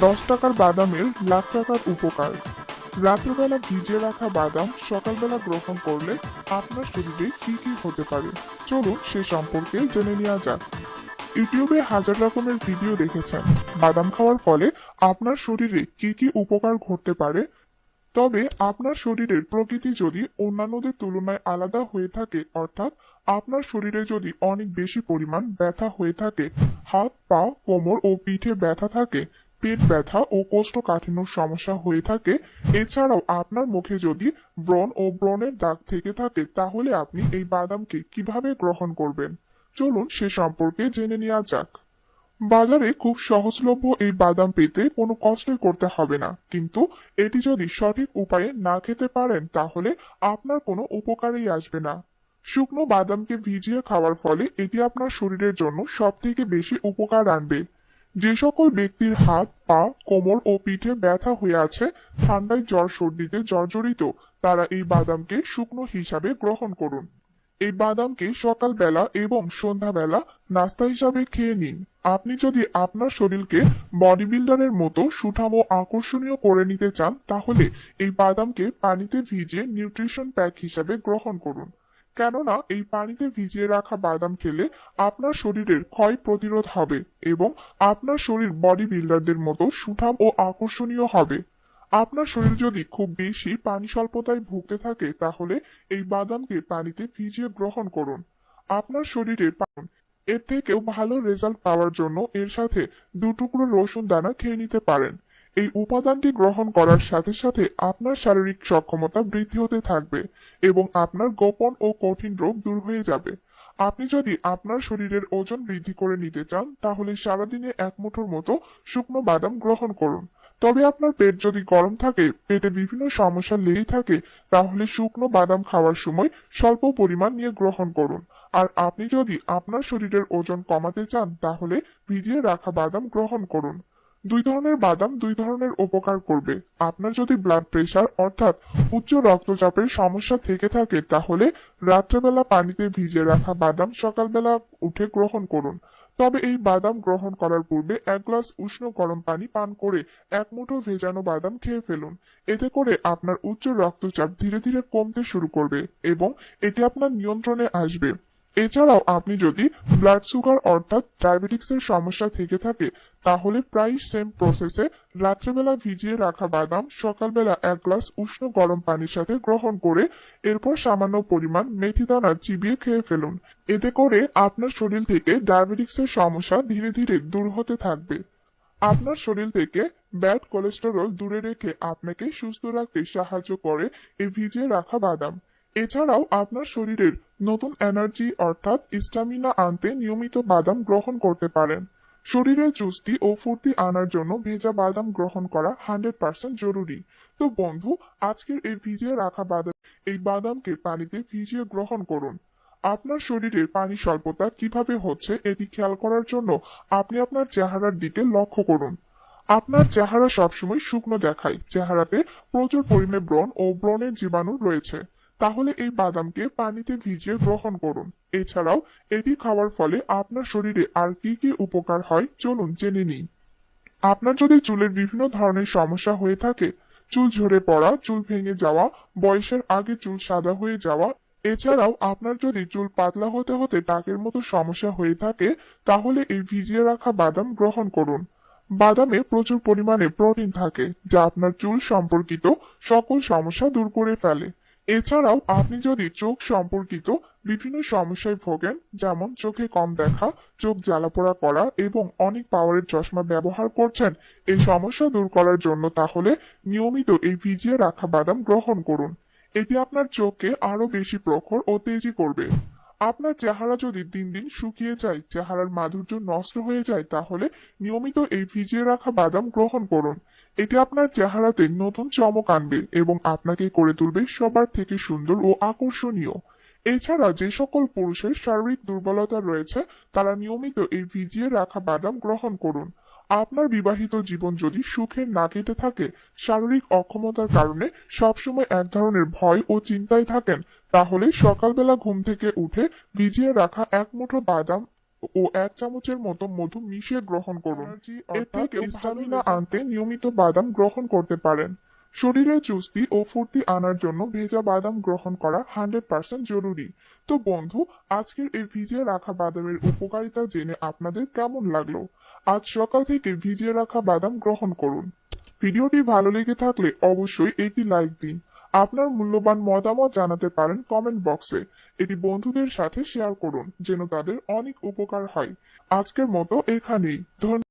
দশ টাকার বাদামের লাখ টাকার উপকার। রাত্রেবেলা ভিজে রাখা বাদাম সকালবেলা গ্রহণ করলে আপনার শরীরে কি কি হতে পারে? চলুন সে সম্পর্কে জেনে নেওয়া যাক। ইউটিউবে হাজার রকমের ভিডিও দেখেছেন। বাদাম খাওয়ার ফলে আপনার শরীরে কি কি উপকার ঘটতে পারে? তবে আপনার শরীরের প্রকৃতি যদি অন্যান্যদের তুলনায় আলাদা হয়ে থাকে, অর্থাৎ আপনার শরীরে যদি অনেক বেশি পরিমাণ ব্যথা হয়ে থাকে, হাত, পা, কোমর ও পিঠে ব্যথা থাকে পেট ব্যথা ও কোষ্ঠকাঠিন্যর সমস্যা হয়ে থাকে। এছাড়াও আপনার মুখে যদি ব্রণ ও ব্রণের দাগ থেকে থাকে, তাহলে আপনি এই বাদামকে কীভাবে গ্রহণ করবেন? চলুন সে সম্পর্কে জেনে নেওয়া যাক। বাজারে খুব সহজলভ্য এই বাদাম পেতে কোনো কষ্ট করতে হবে না। কিন্তু এটি যদি সঠিক উপায়ে না খেতে পারেন, তাহলে আপনার কোনো উপকারেই আসবে না। শুকনো বাদামকে ভিজিয়ে খাওয়ার ফলে এটি আপনার শরীরের জন্য সব থেকে বেশি উপকার আনবে। যে সকল ব্যক্তির হাত, পা, কোমর ও পিঠে ব্যথা হয়ে আছে, ঠান্ডায় জ্বর সর্দিতে জর্জরিত, তারা এই বাদামকে শুকনো হিসাবে গ্রহণ করুন। এই বাদামকে সকালবেলা এবং সন্ধ্যাবেলা নাস্তা হিসাবে খেয়ে নিন। আপনি যদি আপনার শরীরকে বডি বিল্ডারের মতো সুঠাম ও আকর্ষণীয় করে নিতে চান, তাহলে এই বাদামকে পানিতে ভিজিয়ে নিউট্রিশন প্যাক হিসাবে গ্রহণ করুন। কেননা এই পানিতে ভিজিয়ে রাখা বাদাম খেলে আপনার শরীরের ক্ষয় প্রতিরোধ হবে এবং আপনার শরীর বডি বিল্ডারদের মতো সুঠাম ও আকর্ষণীয় হবে। আপনার শরীর যদি খুব বেশি পানি স্বল্পতায় ভুগতে থাকে, তাহলে এই বাদামকে পানিতে ভিজিয়ে গ্রহণ করুন। আপনার শরীরে এর থেকেও ভালো রেজাল্ট পাওয়ার জন্য এর সাথে দু টুকরো রসুন দানা খেয়ে নিতে পারেন। এই উপাদানটি গ্রহণ করার সাথে সাথে আপনার শারীরিক সক্ষমতা বৃদ্ধি হতে থাকবে এবং আপনার গোপন ও কঠিন রোগ দূর হয়ে যাবে। আপনি যদি আপনার শরীরের ওজন বৃদ্ধি করে নিতে চান, তাহলে সারাদিনে এক মুঠোর মতো শুকনো বাদাম গ্রহণ করুন। তবে আপনার পেট যদি গরম থাকে, পেটে বিভিন্ন সমস্যা লেগেই থাকে, তাহলে শুকনো বাদাম খাওয়ার সময় স্বল্প পরিমাণ নিয়ে গ্রহণ করুন। আর আপনি যদি আপনার শরীরের ওজন কমাতে চান, তাহলে ভিজিয়ে রাখা বাদাম গ্রহণ করুন। দুই ধরনের বাদাম দুই ধরনের উপকার করবে। আপনার যদি ব্লাড প্রেশার অর্থাৎ উচ্চ রক্তচাপের সমস্যা থেকে থাকে, তাহলে রাত্রেবেলা পানিতে ভিজে রাখা বাদাম সকালবেলা উঠে গ্রহণ করুন। তবে এই বাদাম গ্রহণ করার পূর্বে এক গ্লাস উষ্ণ গরম পানি পান করে এক মুঠো ভেজানো বাদাম খেয়ে ফেলুন। এতে করে আপনার উচ্চ রক্তচাপ ধীরে ধীরে কমতে শুরু করবে এবং এটি আপনার নিয়ন্ত্রণে আসবে। এছাড়াও আপনি যদি ব্লাড সুগার অর্থাৎ ডায়াবেটিক্সের সমস্যা থেকে থাকে তাহলে প্রায় সেম প্রসেসে রাত্রেবেলা ভিজিয়ে রাখা বাদাম, সকালবেলা এক গ্লাস উষ্ণ গরম পানির সাথে গ্রহণ করে এরপর সামান্য পরিমাণ মেথি দানা চিবিয়ে খেয়ে ফেলুন। এতে করে আপনার শরীর থেকে ডায়াবেটিক্সের সমস্যা ধীরে ধীরে দূর হতে থাকবে। আপনার শরীর থেকে ব্যাড কোলেস্টেরল দূরে রেখে আপনাকে সুস্থ রাখতে সাহায্য করে এই ভিজিয়ে রাখা বাদাম। এছাড়াও আপনার শরীরের নতুন এনার্জি অর্থাৎ স্টামিনা আনতে নিয়মিত বাদাম গ্রহণ করতে পারেন। শরীরে চুস্তি ও ফুর্তি আনার জন্য ভেজা বাদাম গ্রহণ করা হান্ড্রেড পার্সেন্ট জরুরি। তো বন্ধু, আজকের এই ভিজিয়ে রাখা বাদাম এই বাদামকে পানিতে ভিজিয়ে গ্রহণ করুন। আপনার শরীরে পানি স্বল্পতা কীভাবে হচ্ছে এটি খেয়াল করার জন্য আপনি আপনার চেহারার দিকে লক্ষ্য করুন। আপনার চেহারা সবসময় শুকনো দেখায়। চেহারাতে প্রচুর পরিমাণে ব্রণ ও ব্রণের জীবাণু রয়েছে। তাহলে এই বাদামকে পানিতে ভিজিয়ে গ্রহণ করুন। এছাড়াও, এটি খাওয়ার ফলে আপনার শরীরে আর কি কি উপকার হয় চলুন জেনে নিই। আপনার যদি চুলের বিভিন্ন ধরনের সমস্যা হয়ে থাকে, চুল ঝরে পড়া, চুল ভেঙে যাওয়া, বয়সের আগে চুল সাদা হয়ে যাওয়া, এছাড়াও আপনার যদি চুল পাতলা হতে হতে টাকের মতো সমস্যা হয়ে থাকে, তাহলে এই ভিজিয়ে রাখা বাদাম গ্রহণ করুন। বাদামে প্রচুর পরিমাণে প্রোটিন থাকে, যা আপনার চুল সম্পর্কিত সকল সমস্যা দূর করে ফেলে। এছাড়াও আপনি যদি চোখ সম্পর্কিত বিভিন্ন সমস্যায় ভোগেন, যেমন চোখে কম দেখা, চোখ জ্বালাপোড়া করা এবং অনেক পাওয়ারের চশমা ব্যবহার করছেন, এই সমস্যা দূর করার জন্য তাহলে নিয়মিত এই ভিজিয়ে রাখা বাদাম গ্রহণ করুন। এটি আপনার চোখকে আরও বেশি প্রখর ও তেজি করবে। আপনার চেহারা যদি দিন দিন শুকিয়ে যায়, চেহারার মাধুর্য নষ্ট হয়ে যায়, তাহলে নিয়মিত এই ভিজিয়ে রাখা বাদাম গ্রহণ করুন। এটি আপনার চেহারাতে নতুন চমক আনবে এবং আপনাকে করে তুলবে সবার থেকে সুন্দর ও আকর্ষণীয়। এছাড়া যে সকল পুরুষের শারীরিক দুর্বলতা রয়েছে, তারা নিয়মিত এই ভিজিয়ে রাখা বাদাম গ্রহণ করুন। আপনার বিবাহিত জীবন যদি সুখের না কেটে থাকে, শারীরিক অক্ষমতার কারণে সবসময় এক ধরনের ভয় ও চিন্তায় থাকেন, তাহলে সকালবেলা ঘুম থেকে উঠে ভিজিয়ে রাখা এক মুঠো বাদাম ও এক চামচের মতো মধু মিশিয়ে গ্রহণ করুন। থেকে স্টামিনা আনতে নিয়মিত বাদাম গ্রহণ করতে পারেন। শরীরে চুস্তি ও ফুর্তি আনার জন্য ভেজা বাদাম গ্রহণ করা হান্ড্রেড পার্সেন্ট জরুরি। তো বন্ধু আজকের এই ভিজিয়ে রাখা বাদামের উপকারিতা জেনে আপনাদের কেমন লাগল? আজ সকাল থেকে ভিজিয়ে রাখা বাদাম গ্রহণ করুন। ভিডিওটি ভালো লেগে থাকলে অবশ্যই একটি লাইক দিন। আপনার মূল্যবান মতামত জানাতে পারেন কমেন্ট বক্সে। এটি বন্ধুদের সাথে শেয়ার করুন যেন তাদের অনেক উপকার হয়। আজকের মতো এখানেই। ধন্যবাদ